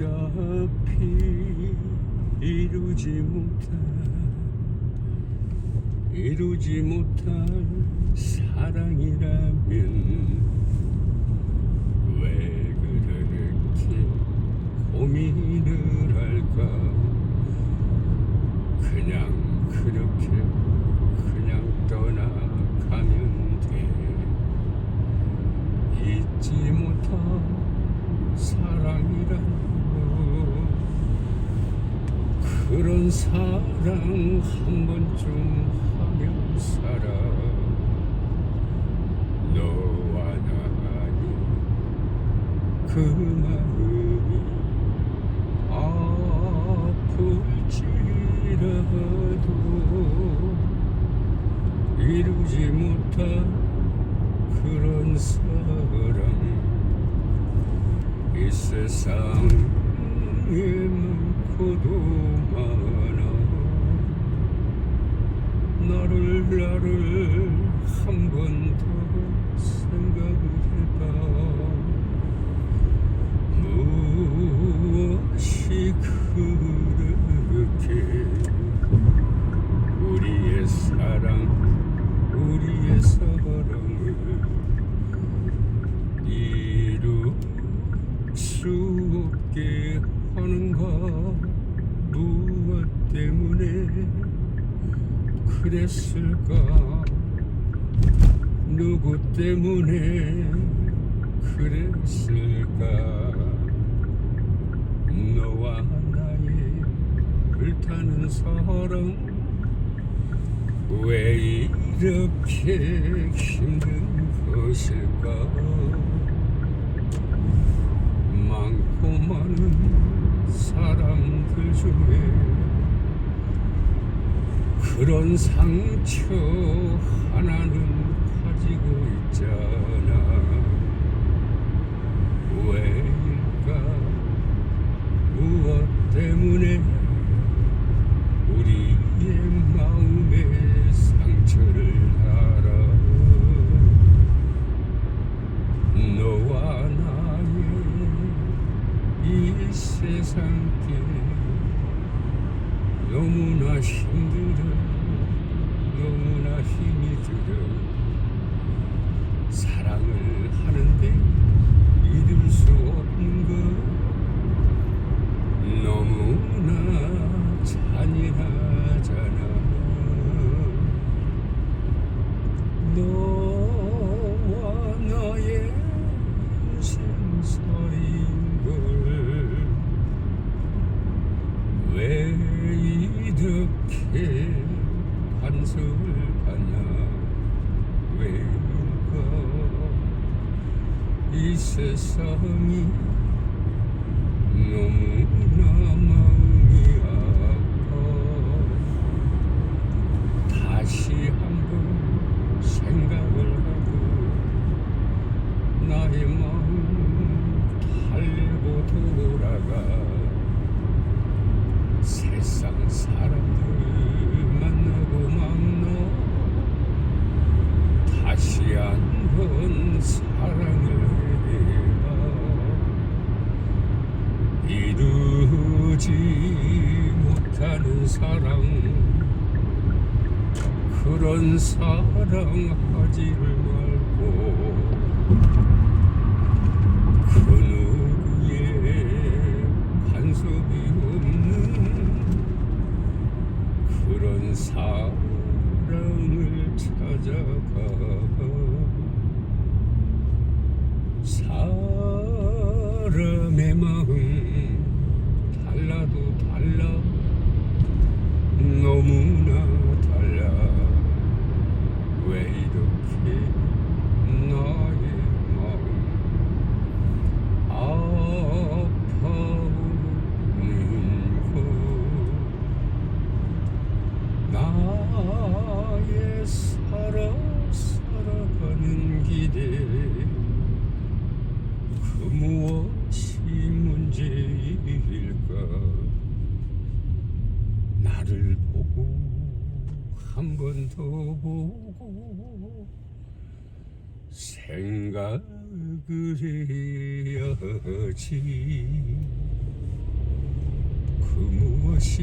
어차피 이루지 못한 이루지 못한 사랑이라면 왜 그렇게 고민을 할까? 그냥 그렇게 그냥 떠나가면 돼 잊지 못한 사랑이란 거 그런 사랑 한 번쯤 하며 살아. 너와 나의 그 마음이 아플지라도 이루지 못한 그런 사랑. 이 세상에 많 고도 많아 나를 나를 한 번 더 생각해봐. 무엇이 그렇게 우리의 사랑 우리의 사랑을 그랬을까? 누구 때문에 그랬을까? 너와 나의 불타는 사랑 왜 이렇게 힘든 것일까? 많고 많은 사람들 중에 그런 상처 하나는 가지고 있잖아. 왜일까? 무엇 때문에 세상이 너무나 마음이 아파 다시 한번 생각을 하고 나의 마음 달래고 돌아가 세상 사람들 만나고 만나 다시 한번 사랑을 해봐 이루지 못하는 사랑. 그런 사랑 하지를 말고 그 누구의 간섭이 없는 그런 사랑을 찾아가 사람의 마음 달라도 달라 너무나 달라 왜 이렇게 나의 마음 아파오는 것 나의 살아 살아가는 길에 그 무엇이 문제일까 나를 보고 한 번 더 보고 생각을 해야지 무엇이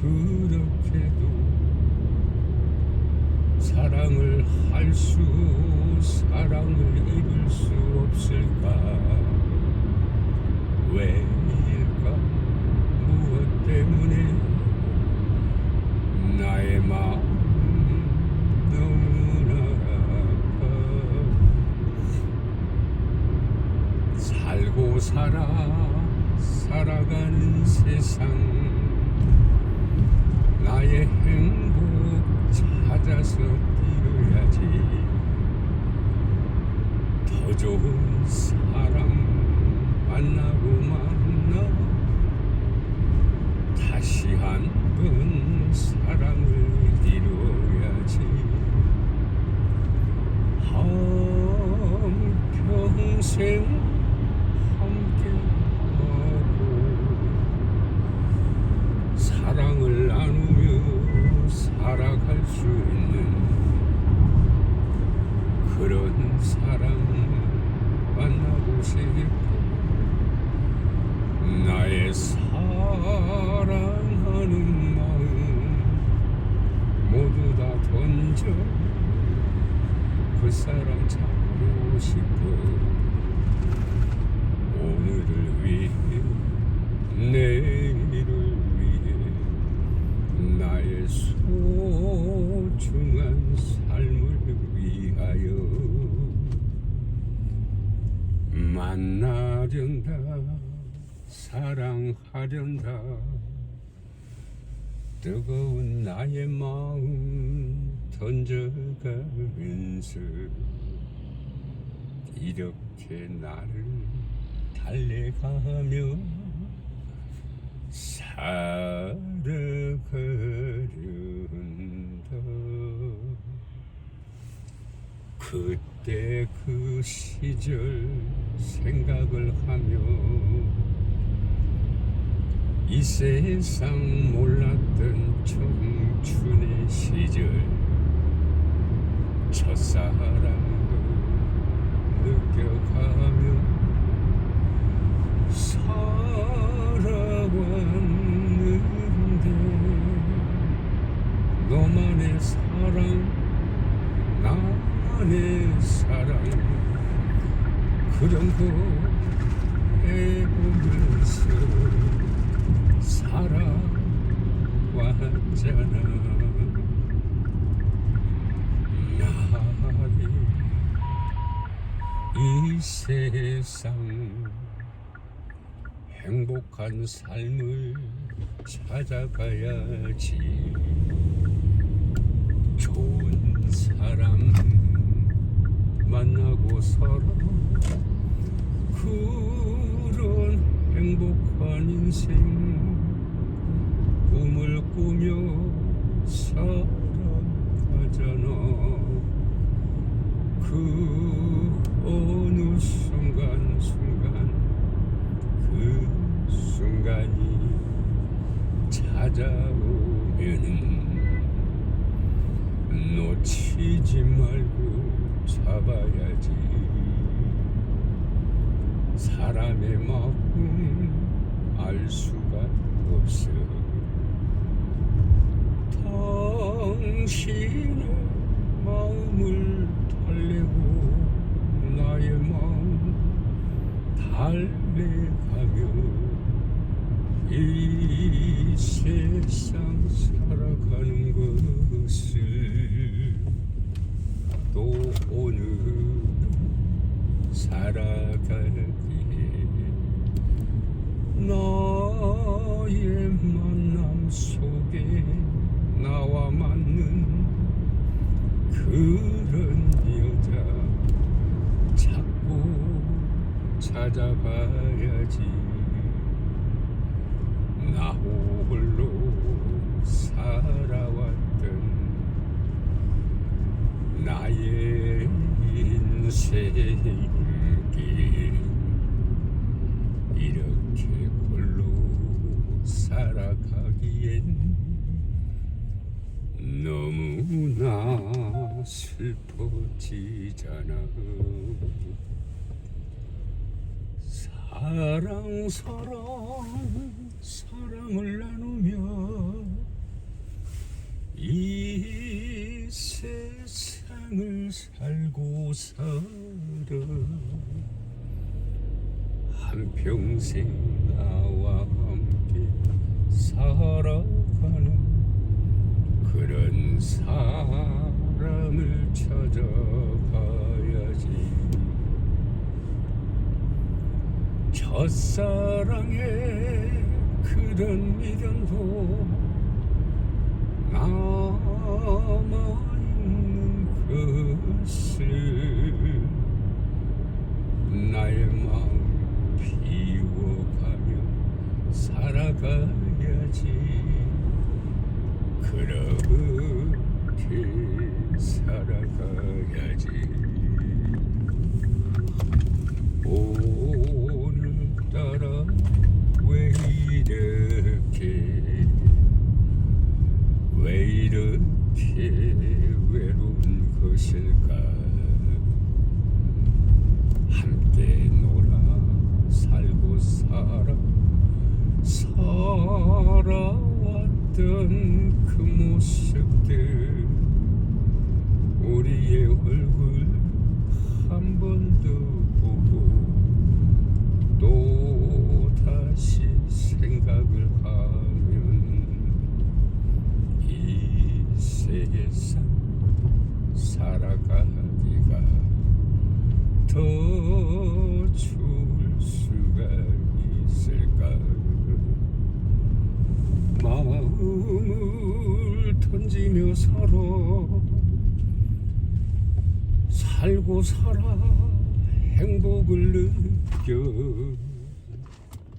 그렇게도 사랑을 할 수 사랑을 이룰 수 없을까? 왜일까? 무엇 때문에? 나의 마음 너무나 아파 살고 살아 살아가는 세상 나의 행복 찾아서 뛰어야지 더 좋은 사람 만나고 만나 다시 한 번 사랑을 이루어야지 한평생 함께하고 사랑을 나누며 살아갈 수 있는 그런 사랑 만나고 싶어 나의 사랑하는 마음 모두 다 던져 그 사람 찾고 싶어. 오늘을 위해 내일을 위해 나의 소중한 삶을 위하여 만나련다 사랑하련다. 뜨거운 나의 마음 던져가면서 이렇게 나를 달래가며 살아가련다. 그때 그 시절 생각을 하며 이 세상 몰랐던 청춘의 시절 첫사랑도 느껴가며 살아왔는데 너만의 사랑 나만의 사랑. 그런 거 해보면서 살아왔잖아 나의 이 세상 행복한 삶을 찾아가야지. 좋은 사람 만나고 살아 그런 행복한 인생 꿈을 꾸며 살아가잖아. 그 순간 순간 그 순간이 찾아오면은 놓치지 말고 잡아야지. 사람의 마음 알 수가 없어. 당신의 마음을 달래고 나의 마음 달래가며 이 세상 살아가는 것을 또 오늘 살아가기에 나의 만남 속에 나와 맞는 그런 여자 찾고 찾아봐야지. 나 홀로 살아왔던 나의 인생길. 이렇게 홀로 살아가기엔 너무나 슬퍼지잖아 사랑 사랑 사랑을 나누며 이 세상을 살고 살아 한평생 나와 함께 살아가는 그런 사람을 찾아가야지 첫사랑의 그런 미련도 남아있는 것을 나의 마음 비워가며 살아가야지. 그렇게 살아 것일까 함께 놀아 살고 살아 살아왔던 그 모습들 우리의 얼굴 한 번 더 보고 살아가기가 더 좋을 수가 있을까? 마음을 던지며 살아 살고 살아 행복을